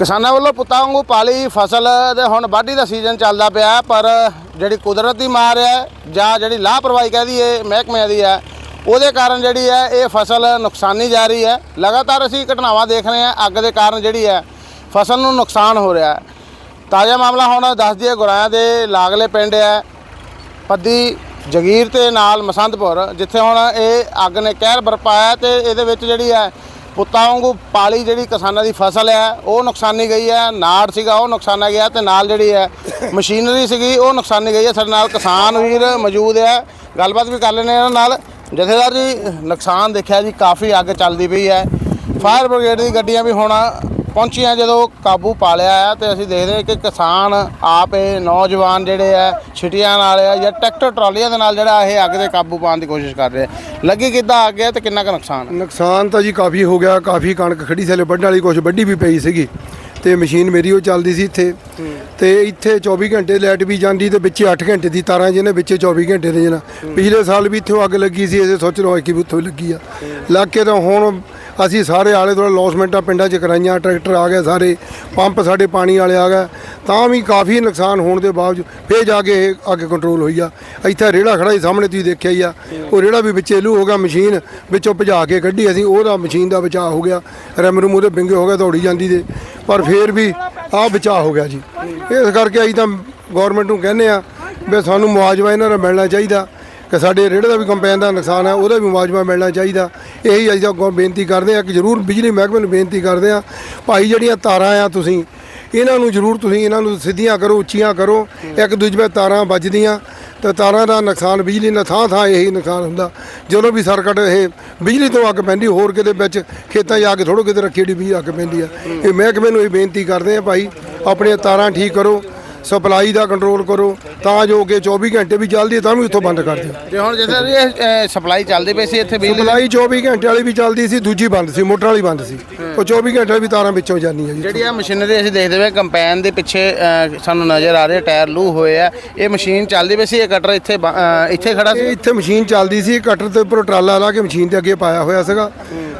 ਕਿਸਾਨਾਂ ਵੱਲੋਂ ਪੁੱਤਾਂ ਵਾਂਗੂ ਪਾਲੀ ਫਸਲ ਦੇ ਹੁਣ ਵਾਢੀ ਦਾ ਸੀਜ਼ਨ ਚੱਲਦਾ ਪਿਆ, ਪਰ ਜਿਹੜੀ ਕੁਦਰਤ ਦੀ ਮਾਰ ਹੈ ਜਾਂ ਜਿਹੜੀ ਲਾਪਰਵਾਹੀ ਕਹਿ ਦਈਏ ਮਹਿਕਮੇ ਦੀ ਹੈ, ਉਹਦੇ ਕਾਰਨ ਜਿਹੜੀ ਹੈ ਇਹ ਫਸਲ ਨੁਕਸਾਨੀ ਜਾ ਰਹੀ ਹੈ। ਲਗਾਤਾਰ ਅਸੀਂ ਘਟਨਾਵਾਂ ਦੇਖ ਰਹੇ ਹਾਂ, ਅੱਗ ਦੇ ਕਾਰਨ ਜਿਹੜੀ ਹੈ ਫਸਲ ਨੂੰ ਨੁਕਸਾਨ ਹੋ ਰਿਹਾ ਹੈ। ਤਾਜ਼ਾ ਮਾਮਲਾ ਹੁਣ ਦੱਸ ਦਈਏ, ਗੁਰਾਇਆ ਦੇ ਲਾਗਲੇ ਪਿੰਡ ਹੈ, ਪੱਦੀ ਜਗੀਰ ਤੇ ਨਾਲ ਮਸੰਦਪੁਰ, ਜਿੱਥੇ ਹੁਣ ਇਹ ਅੱਗ ਨੇ ਕਹਿਰ ਬਰਪਾਇਆ ਤੇ ਇਹਦੇ ਵਿੱਚ ਜਿਹੜੀ ਹੈ ਪੁੱਤਾਂ ਵਾਂਗੂ ਪਾਲੀ ਜਿਹੜੀ ਕਿਸਾਨਾਂ ਦੀ ਫਸਲ ਹੈ, ਉਹ ਨੁਕਸਾਨੀ ਗਈ ਹੈ, ਨਾੜ ਸੀਗਾ, ਉਹ ਨੁਕਸਾਨਾ ਗਿਆ ਤੇ ਨਾਲ ਜਿਹੜੀ ਹੈ ਮਸ਼ੀਨਰੀ ਸੀਗੀ, ਉਹ ਨੁਕਸਾਨੀ ਗਈ ਹੈ। ਸਾਡੇ ਨਾਲ ਕਿਸਾਨ ਵੀਰ ਮੌਜੂਦ ਹੈ। ਗੱਲਬਾਤ ਵੀ ਕਰ ਲੈਣੇ ਇਹਨਾਂ ਨਾਲ। ਜਥੇਦਾਰ ਜੀ, ਨੁਕਸਾਨ ਦੇਖਿਆ ਜੀ, ਕਾਫੀ ਅੱਗ ਚੱਲਦੀ ਪਈ ਹੈ। ਫਾਇਰ ਬ੍ਰਿਗੇਡ ਦੀ ਗੱਡੀਆਂ ਵੀ ਹੁਣ ਪਹੁੰਚੀਆਂ ਜਦੋਂ ਕਾਬੂ ਪਾ ਲਿਆ ਹੈ ਤੇ ਅਸੀਂ ਦੇਖਦੇ ਹਾਂ ਕਿ ਕਿਸਾਨ ਆਪ ਇਹ ਨੌਜਵਾਨ ਜਿਹੜੇ ਆ ਛਿਟੀਆਂ ਨਾਲ ਆ ਜਾਂ ਟਰੈਕਟਰ ਟਰਾਲੀਆਂ ਦੇ ਨਾਲ ਜਿਹੜਾ ਇਹ ਅੱਗ ਦੇ ਕਾਬੂ ਪਾਉਣ ਦੀ ਕੋਸ਼ਿਸ਼ ਕਰ ਰਹੇ ਆ ਲੱਗੀ ਕਿੱਦਾਂ ਅੱਗ ਹੈ ਤੇ ਕਿੰਨਾ ਕੁ ਨੁਕਸਾਨ? ਨੁਕਸਾਨ ਤਾਂ ਜੀ ਕਾਫੀ ਹੋ ਗਿਆ ਕਾਫੀ ਕਣਕ ਖੜੀ ਹਲੇ ਵੱਢਣ ਵਾਲੀ ਕੁਛ ਵੱਢੀ ਵੀ ਪਈ ਸੀਗੀ ਤੇ ਮਸ਼ੀਨ ਮੇਰੀ ਉਹ ਚੱਲਦੀ ਸੀ ਇੱਥੇ। ਤੇ ਇੱਥੇ 24 ਘੰਟੇ ਲਾਈਟ ਵੀ ਜਾਂਦੀ ਤੇ ਵਿੱਚੇ 8 ਘੰਟੇ ਦੀ ਤਾਰਾਂ ਜਿਹਨੇ ਵਿੱਚੇ 24 ਘੰਟੇ ਦੇ ਜਨਾ ਪਿਛਲੇ ਸਾਲ ਵੀ ਇੱਥੋਂ ਅੱਗ ਲੱਗੀ ਸੀ ਇਹ ਸੋਚ ਲਓ ਕਿ ਵੀ ਉੱਥੋਂ ਲੱਗੀ ਆ। ਲੱਗ ਕੇ ਤਾਂ ਹੁਣ ਅਸੀਂ ਸਾਰੇ ਆਲੇ ਦੁਆਲੇ ਲੌਸਮੈਂਟਾਂ ਪਿੰਡਾਂ 'ਚ ਕਰਾਈਆਂ, ਟਰੈਕਟਰ ਆ ਗਏ ਸਾਰੇ, ਪੰਪ ਸਾਡੇ ਪਾਣੀ ਵਾਲੇ ਆ ਗਏ, ਤਾਂ ਵੀ ਕਾਫੀ ਨੁਕਸਾਨ ਹੋਣ ਦੇ ਬਾਵਜੂਦ ਫੇਰ ਜਾ ਕੇ ਇਹ ਅੱਗ ਕੰਟਰੋਲ ਹੋਈ ਆ। ਇੱਥੇ ਰੇੜਾ ਖੜਾ ਸੀ ਸਾਹਮਣੇ ਤੁਸੀਂ ਦੇਖਿਆ ਹੀ ਆ, ਉਹ ਰੇੜਾ ਵੀ ਵਿੱਚੇ ਲੂ ਹੋ ਗਿਆ, ਮਸ਼ੀਨ ਵਿੱਚੋਂ ਭਜਾ ਕੇ ਕੱਢੀ ਅਸੀਂ, ਉਹਦਾ ਮਸ਼ੀਨ ਦਾ ਬਚਾਅ ਹੋ ਗਿਆ, ਰੈਮ ਰੂਮ ਉਹਦੇ ਬਿੰਗੇ ਹੋ ਗਿਆ ਦੌੜੀ ਜਾਂਦੀ ਦੇ, ਪਰ ਫੇਰ ਵੀ ਆਹ ਬਚਾਅ ਹੋ ਗਿਆ ਜੀ। ਇਸ ਕਰਕੇ ਅਸੀਂ ਤਾਂ ਗਵਰਨਮੈਂਟ ਨੂੰ ਕਹਿੰਦੇ ਆ ਵੀ ਸਾਨੂੰ ਮੁਆਵਜ਼ਾ ਇਹਨਾਂ ਦਾ ਮਿਲਣਾ ਚਾਹੀਦਾ। ਕਿ ਸਾਡੇ ਰੇੜੇ ਦਾ ਵੀ ਕੰਪੈਨ ਦਾ ਨੁਕਸਾਨ ਹੈ, ਉਹਦਾ ਵੀ ਮੁਆਵਜ਼ਾ ਮਿਲਣਾ ਚਾਹੀਦਾ। ਇਹੀ ਅਸੀਂ ਤਾਂ ਅੱਗੋਂ ਬੇਨਤੀ ਕਰਦੇ ਆ ਕਿ ਜ਼ਰੂਰ ਬਿਜਲੀ ਮਹਿਕਮੇ ਨੂੰ ਬੇਨਤੀ ਕਰਦੇ ਆ ਭਾਈ ਜਿਹੜੀਆਂ ਤਾਰਾਂ ਆ ਤੁਸੀਂ, ਇਹਨਾਂ ਨੂੰ ਜ਼ਰੂਰ ਤੁਸੀਂ ਇਹਨਾਂ ਨੂੰ ਸਿੱਧੀਆਂ ਕਰੋ, ਉੱਚੀਆਂ ਕਰੋ, ਇੱਕ ਦੂਜੇ 'ਤੇ ਤਾਰਾਂ ਵੱਜਦੀਆਂ, ਤੇ ਤਾਰਾਂ ਦਾ ਨੁਕਸਾਨ ਬਿਜਲੀ ਨਾਲ ਥਾਂ ਥਾਂ ਇਹੀ ਨੁਕਸਾਨ ਹੁੰਦਾ। ਜਦੋਂ ਵੀ ਸਰਕਟ ਇਹ ਬਿਜਲੀ ਤੋਂ ਅੱਗ ਪੈਂਦੀ, ਹੋਰ ਕਿਤੇ ਵਿੱਚ ਖੇਤਾਂ 'ਚ ਅੱਗ ਕੇ ਥੋੜੋ ਕਿਤੇ ਰੱਖੀ ਜਿਹੜੀ ਵੀ ਅੱਗ ਪੈਂਦੀ ਆ। ਇਹ ਮਹਿਕਮੇ ਨੂੰ ਇਹ ਬੇਨਤੀ ਕਰਦੇ ਆ ਭਾਈ, ਆਪਣੀਆਂ ਤਾਰਾਂ ਠੀਕ ਕਰੋ ਸਪਲਾਈ ਦਾ ਕੰਟਰੋਲ ਕਰੋ ਤਾਂ ਜੋ ਕਿ 24 ਘੰਟੇ ਵੀ ਚੱਲਦੀ ਹੈ ਤਾਂ ਵੀ ਉੱਥੋਂ ਬੰਦ ਕਰ ਦਿਓ। ਤੇ ਹੁਣ ਜਿੱਥੇ ਇਹ ਸਪਲਾਈ ਚੱਲਦੀ ਪਈ ਸੀ ਇੱਥੇ ਬਿਜਲੀ ਸਪਲਾਈ 24 ਘੰਟੇ ਵਾਲੀ ਵੀ ਚੱਲਦੀ ਸੀ ਦੂਜੀ ਬੰਦ ਸੀ ਮੋਟਰ ਵਾਲੀ ਬੰਦ ਸੀ। ਉਹ 24 ਘੰਟੇ ਵੀ ਤਾਰਾਂ ਵਿੱਚੋਂ ਜਾਂਦੀਆਂ ਜੀ। ਜਿਹੜੀ ਆ ਮਸ਼ੀਨਰੀ ਅਸੀਂ ਦੇਖਦੇ ਪਏ ਕੰਪੈਨ ਦੇ ਪਿੱਛੇ ਸਾਨੂੰ ਨਜ਼ਰ ਆ ਰਹੇ ਟਾਇਰ ਲੂ ਹੋਏ ਆ। ਇਹ ਮਸ਼ੀਨ ਚੱਲਦੀ ਪਈ ਸੀ ਇਹ ਕਟਰ ਇੱਥੇ ਇੱਥੇ ਖੜਾ ਸੀ? ਇੱਥੇ ਮਸ਼ੀਨ ਚੱਲਦੀ ਸੀ ਕਟਰ ਤੇ ਉੱਪਰ ਟਰਾਲਾ ਲਾ ਕੇ ਮਸ਼ੀਨ ਦੇ ਅੱਗੇ ਪਾਇਆ ਹੋਇਆ ਸੀਗਾ।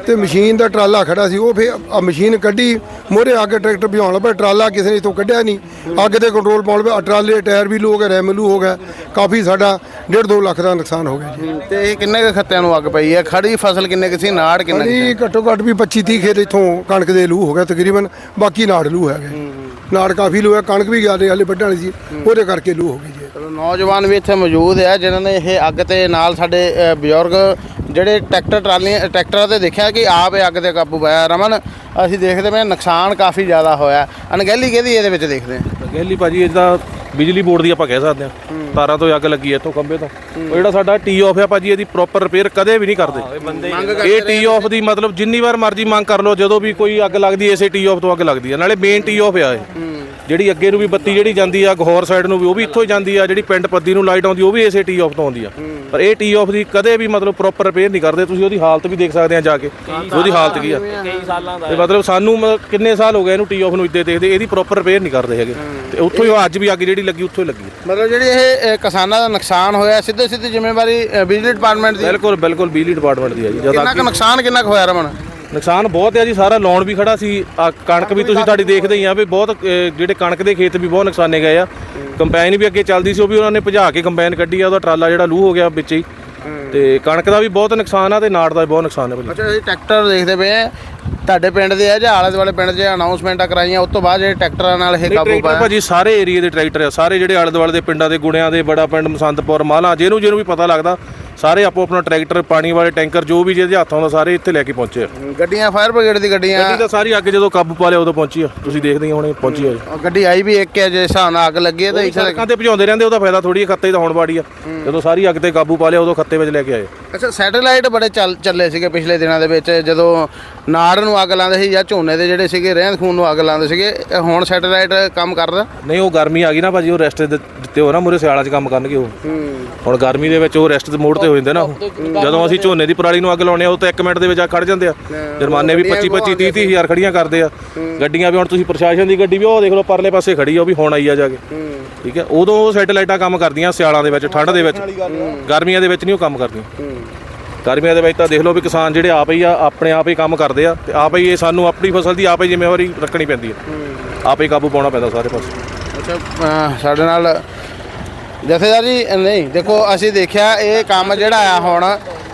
ਤੇ ਮਸ਼ੀਨ ਦਾ ਟਰਾਲਾ ਖੜਾ ਸੀ ਉਹ ਫੇ ਮਸ਼ੀਨ ਕੱਢੀ ਮੋਰੇ ਅੱਗੇ ਟਰੈਕਟਰ ਭਜਾਉਣ ਲੱਗਾ ਟਰਾਲਾ ਕਿਸੇ ਨੇ ਇਥੋਂ ਕੱਢਿਆ ਨਹੀਂ। ਅੱਗ ਦੇ ਕੰਟਰੋਲ ਪਾਉਣ ਲੱਗਾ ਟਰਾਲੇ ਟਾਇਰ ਵੀ ਲੂ ਹੋ ਗਏ ਰੈਮ ਲੂ ਹੋ ਗਿਆ ਕਾਫੀ ਸਾਡਾ 1.5 2 ਲੱਖ ਦਾ ਨੁਕਸਾਨ ਹੋ ਗਿਆ ਜੀ। ਤੇ ਇਹ ਕਿੰਨੇ ਕੁ ਖੱਤਿਆਂ ਨੂੰ ਅੱਗ ਪਈ ਹੈ? ਖੜੀ ਫਸਲ ਕਿੰਨੇ ਕੁ ਸੀ ਨਾੜ ਕਿੰਨਾ ਕੁ? ਅਲੀ ਘੱਟੋ ਘੱਟ ਵੀ 25 30 ਖੇਤ ਇਥੋਂ ਕਣਕ ਦੇ ਲੂ ਹੋ ਗਿਆ ਤਕਰੀਬਨ ਬਾਕੀ ਨਾੜ ਲੂ ਹੈਗੇ। ਨਾੜ ਕਾਫੀ ਲੂ ਹੈ ਕਣਕ ਵੀ ਗਿਆ ਹਲੇ ਵੱਢਣ ਵਾਲੀ ਸੀ। ਉਹਦੇ ਕਰਕੇ ਲੂ ਹੋ ਗਈ ਜੀ। ਚਲੋ ਨੌਜਵਾਨ ਵੀ ਇੱਥੇ ਮੌਜੂਦ ਹੈ ਜਿਨ੍ਹਾਂ ਨੇ ਇਹ ਅੱਗ ਤੇ ਨਾਲ ਸਾਡੇ ਅ, ਬਜ਼ੁਰਗ ਜਿਹੜੇ ਟਰੈਕਟਰ ਟਰਾਲੀਆਂ ਟਰੈਕਟਰਾਂ ਤੇ ਦੇਖਿਆ ਕਿ ਆਪ ਇਹ ਅੱਗ ਤੇ ਕਾਬੂ ਪਾਇਆ। ਰਮਨ ਅਸੀਂ ਦੇਖਦੇ ਪਏ ਹਾਂ ਨੁਕਸਾਨ ਕਾਫੀ ਜ਼ਿਆਦਾ ਹੋਇਆ। ਅਣਗਹਿਲੀ ਕਿਹਦੀ ਇਹਦੇ ਵਿੱਚ ਦੇਖਦੇ ਹਾਂ। ਗੈਲੀ ਭਾਜੀ ਇਦਾਂ ਬਿਜਲੀ ਬੋਰਡ ਦੀ ਆਪਾਂ ਕਹਿ ਸਕਦੇ ਹਾਂ। ਤਾਰਾਂ ਤੋਂ ਅੱਗ ਲੱਗੀ ਐ ਇੱਥੋਂ ਖੰਭੇ ਤੋਂ। ਉਹ ਜਿਹੜਾ ਸਾਡਾ ਟੀ ਆਫ ਆ ਭਾਜੀ ਇਹਦੀ ਪ੍ਰੋਪਰ ਰਿਪੇਅਰ ਕਦੇ ਵੀ ਨਹੀਂ ਕਰਦੇ। ਇਹ ਟੀ ਆਫ ਦੀ ਮਤਲਬ ਜਿੰਨੀ ਵਾਰ ਮਰਜ਼ੀ ਮੰਗ ਕਰ ਲਓ ਜਦੋਂ ਵੀ ਕੋਈ ਅੱਗ ਲੱਗਦੀ ਐ ਇਸੇ ਟੀ ਆਫ ਤੋਂ ਅੱਗ ਲੱਗਦੀ ਐ ਨਾਲੇ ਮੇਨ ਟੀ ਆਫ ਆ ਇਹ। ਜਿਹੜੀ ਅੱਗੇ ਨੂੰ ਵੀ ਬੱਤੀ ਜਿਹੜੀ ਜਾਂਦੀ ਆ ਗਹੌਰ ਸਾਈਡ ਨੂੰ ਵੀ ਉਹ ਵੀ ਇੱਥੋਂ ਹੀ ਜਾਂਦੀ ਆ। ਜਿਹੜੀ ਪਿੰਡ ਪੱਦੀ ਨੂੰ ਲਾਈਟ ਆਉਂਦੀ ਉਹ ਵੀ ਇਸੇ ਟੀ ਆਫ ਤੋਂ ਆਉਂਦੀ ਆ। ਪਰ ਇਹ ਟੀ ਆਫ ਦੀ ਕਦੇ ਵੀ ਮਤਲਬ ਪ੍ਰੋਪਰ ਰਿਪੇਅਰ ਨਹੀਂ ਕਰਦੇ। ਤੁਸੀਂ ਉਹਦੀ ਹਾਲਤ ਵੀ ਦੇਖ ਸਕਦੇ ਆ ਜਾ ਕੇ। ਉਹਦੀ ਹਾਲਤ ਕੀ ਆ। ਕਈ ਸਾਲਾਂ ਦਾ ਤੇ ਮਤਲਬ ਸਾਨੂੰ ਕਿੰਨੇ ਸਾਲ ਹੋ ਗਏ ਇਹਨੂੰ ਟੀ ਆਫ ਨੂੰ ਇੱਦੇ ਦੇਖਦੇ। ਇਹਦੀ ਪ੍ਰੋਪਰ ਰਿਪੇਅਰ ਨਹੀਂ ਕਰਦੇ ਹੈਗੇ। ਤੇ ਉੱਥੋਂ ਹੀ ਉਹ ਅੱਜ ਵੀ ਅੱਗ ਜਿਹੜੀ ਲੱਗੀ ਉੱਥੋਂ ਲੱਗੀ। ਮਤਲਬ ਜਿਹੜੀ ਇਹ ਅ, ਕਿਸਾਨਾਂ ਦਾ ਨੁਕਸਾਨ ਹੋਇਆ ਸਿੱਧੇ ਸਿੱਧੀ ਜ਼ਿੰਮੇਵਾਰੀ ਅ, ਬਿਜਲੀ ਡਿਪਾਰਟਮੈਂਟ ਦੀ? ਬਿਲਕੁਲ ਬਿਲਕੁਲ ਬਿਜਲੀ ਡਿਪਾਰਟਮੈਂਟ ਦੀ ਹੈ ਜੀ ਜਦ ਕਿੰਨਾ ਕੁ ਨੁਕਸਾਨ ਕਿੰਨਾ ਕੁ ਹੋਇਆ ਰਮਨ? ਨੁਕਸਾਨ ਬਹੁਤ ਹੈ ਜੀ ਸਾਰਾ ਲਾਉਣ ਵੀ ਖੜਾ ਸੀ ਆਹ ਕਣਕ ਵੀ ਤੁਸੀਂ ਤੁਹਾਡੀ ਦੇਖਦੇ ਹੀ ਆ ਵੀ ਬਹੁਤ ਅਹ, ਜਿਹੜੇ ਕਣਕ ਦੇ ਖੇਤ ਵੀ ਬਹੁਤ ਨੁਕਸਾਨੇ ਗਏ ਆ। ਕੰਪੈਨ ਵੀ ਅੱਗੇ ਚੱਲਦੀ ਸੀ ਉਹ ਵੀ ਉਹਨਾਂ ਨੇ ਭਜਾ ਕੇ ਕੰਪੈਨ ਕੱਢੀ ਆ ਉਹਦਾ ਟਰਾਲਾ ਜਿਹੜਾ ਲੂ ਹੋ ਗਿਆ ਵਿੱਚ ਹੀ। ਤੇ ਕਣਕ ਦਾ ਵੀ ਬਹੁਤ ਨੁਕਸਾਨ ਆ ਤੇ ਨਾੜ ਦਾ ਵੀ ਬਹੁਤ ਨੁਕਸਾਨ ਹੈ ਭਾਜੀ। ਅੱਛਾ ਇਹ ਟਰੈਕਟਰ ਦੇਖਦੇ ਪਏ ਆ ਤੁਹਾਡੇ ਪਿੰਡ ਦੇ ਆ ਜਾਂ ਆਲੇ ਦੁਆਲੇ ਪਿੰਡ 'ਚ ਅਨਾਉਂਸਮੈਂਟਾਂ ਕਰਾਈਆਂ ਉਸ ਤੋਂ ਬਾਅਦ ਜਿਹੜੇ ਟਰੈਕਟਰਾਂ ਨਾਲ ਇਹ ਕਾਬੂ ਟਰੈਕਟਰ ਪਾਇਆ? ਭਾਜੀ ਸਾਰੇ ਏਰੀਆ ਦੇ ਟਰੈਕਟਰ ਆ ਸਾਰੇ ਜਿਹੜੇ ਆਲੇ ਦੁਆਲੇ ਦੇ ਪਿੰਡਾਂ ਦੇ ਗੁਣਿਆਂ ਦੇ ਬੜਾ ਪਿੰਡ ਮਸੰਦਪੁਰ ਮਾਲਾ ਜਿਹਨੂੰ ਜਿਹਨੂੰ ਵੀ ਪਤਾ ਲੱਗਦਾ ਸਾਰੇ ਆਪੋ ਆਪਣਾ ਟਰੈਕਟਰ ਪਾਣੀ ਵਾਲੇ ਟੈਂਕਰ ਜੋ ਵੀ ਜਿਹਦੇ ਹੱਥ ਆਉਂਦਾ ਸਾਰੇ ਇੱਥੇ ਲੈ ਕੇ ਪਹੁੰਚੇ ਆ। ਗੱਡੀਆਂ ਫਾਇਰ ਬ੍ਰਿਗੇਡ ਦੀ ਗੱਡੀਆਂ। ਗੱਡੀ ਤਾਂ ਸਾਰੀ ਅੱਗ ਜਦੋਂ ਕਾਬੂ ਪਾ ਲਿਆ ਉਦੋਂ ਪਹੁੰਚੀ ਆ। ਤੁਸੀਂ ਦੇਖਦੇ ਹੀ ਹੁਣੇ ਪਹੁੰਚੀ ਆ ਜੀ ਉਹ ਗੱਡੀ ਆਈ ਵੀ ਇੱਕ ਹੈ ਜੇ ਹਿਸਾਬ ਨਾਲ ਅੱਗ ਲੱਗੀ ਹੈ ਤਾਂ ਇੱਥੇ ਸੜਕਾਂ ਤੇ ਭਜਾਉਂਦੇ ਰਹਿੰਦੇ ਉਹਦਾ ਫਾਇਦਾ ਥੋੜੀ ਖੱਤੇ ਤਾਂ ਹੋਣ ਵਾੜੀ ਆ। ਜਦੋਂ ਸਾਰੀ ਅੱਗ ਤੇ ਕਾਬੂ ਪਾ ਲਿਆ ਉਦੋਂ ਖੱਤੇ ਵਿੱਚ ਲੈ ਕੇ ਆਏ। ਅੱਛਾ ਸੈਟੇਲਾਈਟ ਬੜੇ ਚੱਲ ਚੱਲੇ ਸੀਗੇ ਪਿਛਲੇ ਦਿਨਾਂ ਦੇ ਵਿੱਚ ਜਦੋਂ ਨਾੜ ਨੂੰ ਅੱਗ ਲਾਉਂਦੇ ਸੀ ਜਾਂ ਝੋਨੇ ਦੇ ਜਿਹੜੇ ਸੀਗੇ ਰਹਿੰਦ ਖੂਨ ਨੂੰ ਅੱਗ ਲਾਉਂਦੇ ਸੀਗੇ ਇਹ ਹੁਣ ਸੈਟੇਲਾਈਟ ਕੰਮ ਕਰਦਾ? ਨਹੀਂ ਉਹ ਗਰਮੀ ਆ ਗਈ ਨਾ ਭਾਜੀ ਉਹ ਰੈਸਟ ਦਿੱਤੇ ਹੋ ਨਾ ਮੁਰੇ ਸਿਆਲਾਂ 'ਚ ਕੰਮ ਕਰਨਗੇ ਉਹ। ਹੁਣ ਗਰਮੀ ਦੇ ਵਿੱਚ ਉਹ ਰੈਸਟ ਦੇ ਮੋੜ ਤੇ ਹੋ ਜਾਂਦੇ ਨਾ ਉਹ। ਜਦੋਂ ਅਸੀਂ ਝੋਨੇ ਦੀ ਪਰਾਲੀ ਨੂੰ ਅੱਗ ਲਾਉਣੇ ਆ ਉਹ ਤਾਂ 1 ਮਿੰਟ ਦੇ ਵਿੱਚ ਆ ਖੜ ਜਾਂਦੇ ਆ। ਜੁਰਮਾਨੇ ਵੀ 25 25 30 30 ਹਜ਼ਾਰ ਖੜੀਆਂ ਕਰਦੇ ਆ। ਗੱਡੀਆਂ ਵੀ ਹੁਣ ਤੁਸੀਂ ਪ੍ਰਸ਼ਾਸਨ ਦੀ ਗੱਡੀ ਵੀ ਉਹ ਦੇਖ ਲਓ ਪਰਲੇ ਪਾਸੇ ਖੜੀ ਆ ਉਹ ਵੀ ਹੁਣ ਆਈ ਆ ਜਾ ਕੇ। ਠੀਕ ਹੈ ਉਦੋਂ ਉਹ ਸੈਟੇਲਾਈਟਾਂ ਕੰਮ ਕਰਦੀਆਂ ਸਿਆਲਾਂ ਦੇ ਵਿੱਚ ਠੰਡ ਦੇ ਵਿੱਚ। ਗਰਮੀਆਂ ਦੇ ਵਿੱਚ ਨਹੀਂ ਉਹ ਕੰਮ ਕਰਦੀਆਂ। ਗਰਮੀਆਂ ਦੇ ਵਿੱਚ ਤਾਂ ਦੇਖ ਲਓ ਵੀ ਕਿਸਾਨ ਜਿਹੜੇ ਆਪ ਹੀ ਆ ਆਪਣੇ ਆਪ ਹੀ ਕੰਮ ਕਰਦੇ ਆ ਤੇ ਆਪ ਹੀ ਇਹ ਸਾਨੂੰ ਆਪਣੀ ਫਸਲ ਦੀ ਆਪ ਹੀ ਜ਼ਿੰਮੇਵਾਰੀ ਰੱਖਣੀ ਪੈਂਦੀ ਹੈ। ਆਪ ਹੀ ਕਾਬੂ ਪਾਉਣਾ ਪੈਂਦਾ ਸਾਰੇ ਪਾਸੇ। ਅੱਛਾ ਸਾਡੇ ਨਾਲ ਜਥੇਦਾਰ ਜੀ ਨਹੀਂ ਦੇਖੋ ਅਸੀਂ ਦੇਖਿਆ ਇਹ ਕੰਮ ਜਿਹੜਾ ਆ ਹੁਣ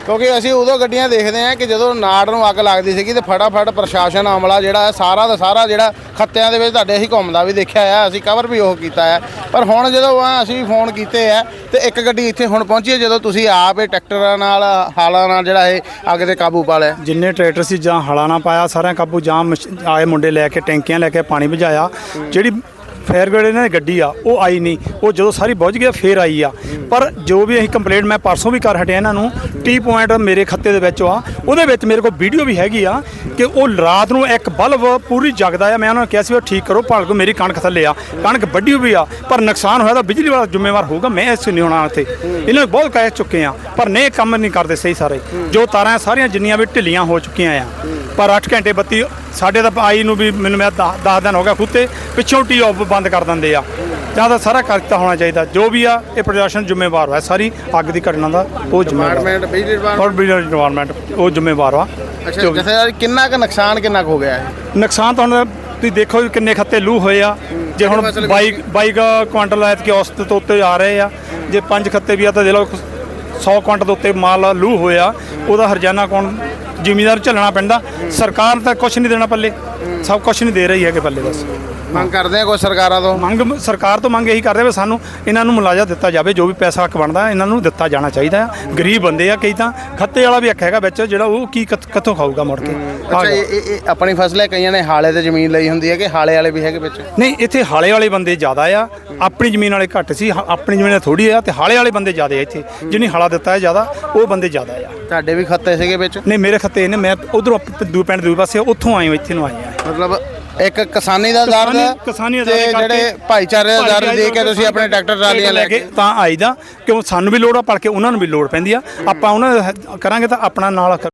ਕਿਉਂਕਿ ਅਸੀਂ ਉਦੋਂ ਗੱਡੀਆਂ ਦੇਖਦੇ ਆ ਕਿ ਜਦੋਂ ਨਾੜ ਨੂੰ ਅੱਗ ਲੱਗਦੀ ਸੀਗੀ ਤੇ ਫਟਾਫਟ ਪ੍ਰਸ਼ਾਸਨ ਅਮਲਾ ਜਿਹੜਾ ਹੈ ਸਾਰਾ ਦਾ ਸਾਰਾ ਜਿਹੜਾ ਖੱਤਿਆਂ ਦੇ ਵਿੱਚ ਤੁਹਾਡੇ ਅਸੀਂ ਘੁੰਮਦਾ ਵੀ ਦੇਖਿਆ ਆ ਅਸੀਂ ਕਵਰ ਵੀ ਉਹ ਕੀਤਾ ਹੈ ਪਰ ਹੁਣ ਜਦੋਂ ਆ ਅਸੀਂ ਫੋਨ ਕੀਤੇ ਆ ਤੇ ਇੱਕ ਗੱਡੀ ਇੱਥੇ ਹੁਣ ਪਹੁੰਚੀ ਹੈ ਜਦੋਂ ਤੁਸੀਂ ਆਪ ਇਹ ਟਰੈਕਟਰਾਂ ਨਾਲ ਹਾਲਾਂ ਨਾਲ ਜਿਹੜਾ ਇਹ ਅੱਗ ਤੇ ਕਾਬੂ ਪਾ ਲਿਆ। ਜਿੰਨੇ ਟਰੈਕਟਰ ਸੀ ਜਾਂ ਹਲਾ ਨਾ ਪਾਇਆ ਸਾਰਿਆਂ ਕਾਬੂ ਜਾਂ ਆਏ ਮੁੰਡੇ ਲੈ ਕੇ ਟੈਂਕੀਆਂ ਲੈ ਕੇ ਪਾਣੀ ਭਜਾਇਆ। ਜਿਹੜੀ ਫਾਇਰ ਬ੍ਰਿਗੇਡ ਇਹਨਾਂ ਦੀ ਗੱਡੀ ਆ, ਉਹ ਆਈ ਨਹੀਂ। ਉਹ ਜਦੋਂ ਸਾਰੀ ਬੁੱਝ ਗਿਆ ਫੇਰ ਆਈ ਆ। ਪਰ ਜੋ ਵੀ ਅਸੀਂ ਕੰਪਲੇਂਟ ਮੈਂ ਪਰਸੋਂ ਵੀ ਕਰ ਹਟਿਆ ਇਹਨਾਂ ਨੂੰ ਟੀ ਪੁਆਇੰਟ ਮੇਰੇ ਖੱਤੇ ਦੇ ਵਿੱਚ ਆ। ਉਹਦੇ ਵਿੱਚ ਮੇਰੇ ਕੋਲ ਵੀਡੀਓ ਵੀ ਹੈਗੀ ਆ ਕਿ ਉਹ ਰਾਤ ਨੂੰ ਇੱਕ ਬਲਬ ਪੂਰੀ ਜਗਦਾ ਆ। ਮੈਂ ਉਹਨਾਂ ਨੂੰ ਕਿਹਾ ਸੀ ਉਹ ਠੀਕ ਕਰੋ, ਭਾਲਕੋ ਮੇਰੀ ਕਣਕ ਥੱਲੇ ਆ। ਕਣਕ ਵੱਡੀ ਵੀ ਆ, ਪਰ ਨੁਕਸਾਨ ਹੋਇਆ ਤਾਂ ਬਿਜਲੀ ਵਾਲਾ ਜ਼ਿੰਮੇਵਾਰ ਹੋਊਗਾ, ਮੈਂ ਇਸ ਨਹੀਂ ਹੋਣਾ ਇੱਥੇ। ਇਹਨਾਂ ਨੂੰ ਬਹੁਤ ਕਹਿ ਚੁੱਕੇ ਆ, ਪਰ ਨੇ ਕੰਮ ਨਹੀਂ ਕਰਦੇ ਸਹੀ ਸਾਰੇ। ਜੋ ਤਾਰਾਂ ਸਾਰੀਆਂ ਜਿੰਨੀਆਂ ਵੀ ਢਿੱਲੀਆਂ ਹੋ ਚੁੱਕੀਆਂ ਆ। ਪਰ 8 ਘੰਟੇ ਬੱਤੀ, ਸਾਡੇ ਤਾਂ ਆਈ ਨੂੰ ਵੀ ਮੈਨੂੰ ਮੈਂ 10 ਦਿਨ ਹੋ ਗਿਆ ਖੁੱਤੇ। ਪਿੱਛੋਂ ਟੀ ਆਫ ਬੰਦ ਕਰ ਦਿੰਦੇ ਆ। ਜਾਂ ਤਾਂ ਸਾਰਾ ਕਰਤਾ ਹੋਣਾ ਚਾਹੀਦਾ। ਜੋ ਵੀ ਆ ਇਹ ਪ੍ਰਸ਼ਾਸਨ ਜ਼ਿੰਮੇਵਾਰ ਹੈ ਸਾਰੀ ਅੱਗ ਦੀ ਘਟਨਾ ਦਾ ਉਹ ਜ਼ਿੰਮੇਵਾਰ ਡਿਪਾਰਟਮੈਂਟ ਬਿਜਲੀ ਡਿਪਾਰਟਮੈਂਟ ਔਰ ਬਿਜਲੀ ਡਿਪਾਰਟਮੈਂਟ ਉਹ ਜ਼ਿੰਮੇਵਾਰ ਆ। ਅੱਛਾ ਜਥੇਦਾਰ ਕਿੰਨਾ ਕੁ ਨੁਕਸਾਨ ਕਿੰਨਾ ਕੁ ਹੋ ਗਿਆ ਹੈ ਨੁਕਸਾਨ ਤਾਂ ਹੁਣ ਤੁਸੀਂ ਦੇਖੋ ਵੀ ਕਿੰਨੇ ਖੱਤੇ ਲੂ ਹੋਏ ਆ। ਜੇ ਹੁਣ ਫਸਲ 22 22 ਕੁਆਂਟਲ ਐਤ ਕੇ ਔਸਤ ਤੋਂ ਉੱਤੇ ਆ ਰਹੇ ਆ। ਜੇ ਪੰਜ ਖੱਤੇ ਵੀ ਆ ਤਾਂ ਦੇ ਲਓ 100 ਕੁਆਂਟਲ ਦੇ ਉੱਤੇ ਮਾਲ ਲੂ ਹੋਇਆ। ਉਹਦਾ ਹਰਜਾਨਾ ਕੌਣ? ਜ਼ਿਮੀਦਾਰ ਝੱਲਣਾ ਪੈਂਦਾ। ਸਰਕਾਰ ਤਾਂ ਕੁਝ ਨਹੀਂ ਦੇਣਾ ਪੱਲੇ। ਸਭ ਕੁਝ ਨਹੀਂ ਦੇ ਰਹੀ ਹੈ ਕਿ ਪੱਲੇ ਬਸ। ਮੰਗ ਕਰਦੇ ਆ ਕੋਈ ਸਰਕਾਰਾਂ ਤੋਂ? ਮੰਗ ਸਰਕਾਰ ਤੋਂ ਮੰਗ ਇਹੀ ਕਰਦੇ ਵੀ ਸਾਨੂੰ ਇਹਨਾਂ ਨੂੰ ਮੁਲਾਜ਼ਾ ਦਿੱਤਾ ਜਾਵੇ ਜੋ ਵੀ ਪੈਸਾ ਹੱਕ ਬਣਦਾ ਇਹਨਾਂ ਨੂੰ ਦਿੱਤਾ ਜਾਣਾ ਚਾਹੀਦਾ। ਹੈ ਗਰੀਬ ਬੰਦੇ ਆ ਕਈ ਤਾਂ ਖੱਤੇ ਵਾਲਾ ਵੀ ਹੱਕ ਹੈਗਾ ਵਿੱਚ ਜਿਹੜਾ ਉਹ ਕੀ ਕਿੱਥ- ਖਾਊਗਾ ਮੁੜ ਕੇ? ਅੱਛਾ ਇਹ ਇਹ- ਆਪਣੀ ਫਸਲ ਹੈ ਕਈਆਂ ਨੇ ਹਾਲੇ ਤੇ ਜ਼ਮੀਨ ਲਈ ਹੁੰਦੀ ਹੈ ਕਿ ਹਾਲੇ ਵਾਲੇ ਵੀ ਹੈਗੇ ਵਿੱਚ? ਨਹੀਂ ਇੱਥੇ ਹਾਲੇ ਵਾਲੇ ਬੰਦੇ ਜ਼ਿਆਦਾ ਆ ਆਪਣੀ ਜ਼ਮੀਨ ਵਾਲੇ ਘੱਟ ਸੀ ਹ- ਆਪਣੀ ਜ਼ਮੀਨ ਥੋੜੀ ਆ ਤੇ ਹਾਲੇ ਵਾਲੇ ਬੰਦੇ ਜ਼ਿਆਦਾ ਆ ਇੱਥੇ। ਜਿਹਨੇ ਹਾਲਾ ਦਿੱਤਾ ਹੈ ਜ਼ਿਆਦਾ ਉਹ ਬੰਦੇ ਜ਼ਿਆਦਾ ਆ। ਤੁਹਾਡੇ ਵੀ ਖੱਤੇ ਸੀਗੇ ਵਿੱਚ? ਨਹੀਂ ਮੇਰੇ ਖੱਤੇ ਨੇ ਮੈਂ ਉਧਰੋਂ ਦੂ ਪਿੰਡ ਦੂਜੇ ਪਾਸੇ ਉੱਥੋਂ ਆਏ ਹਾਂ, ਇੱਥੇ ਨੂੰ ਆਏ ਆ ਮਤਲਬ ਇੱਕ ਕਿਸਾਨੀ ਦਾ ਦਰਦ ਕਿਸਾਨੀ- ਦਾ ਦਰਦ ਜਿਹੜੇ ਭਾਈਚਾਰੇ ਦਾ ਦਰਦ ਦੇ ਕੇ ਤੁਸੀਂ ਆਪਣੇ ਟਰੈਕਟਰ ਟਰਾਲੀਆਂ ਲੈ ਕੇ ਤਾਂ ਆਈਦਾ ਕਿਉਂ ਸਾਨੂੰ ਵੀ ਲੋੜ ਆ ਪੜ ਕੇ ਉਹਨਾਂ ਨੂੰ ਵੀ ਲੋੜ ਪੈਂਦੀ ਆ। ਆਪਾਂ ਉਹਨਾਂ ਕਰਾਂਗੇ ਤਾਂ ਆਪਣਾ ਨਾਲ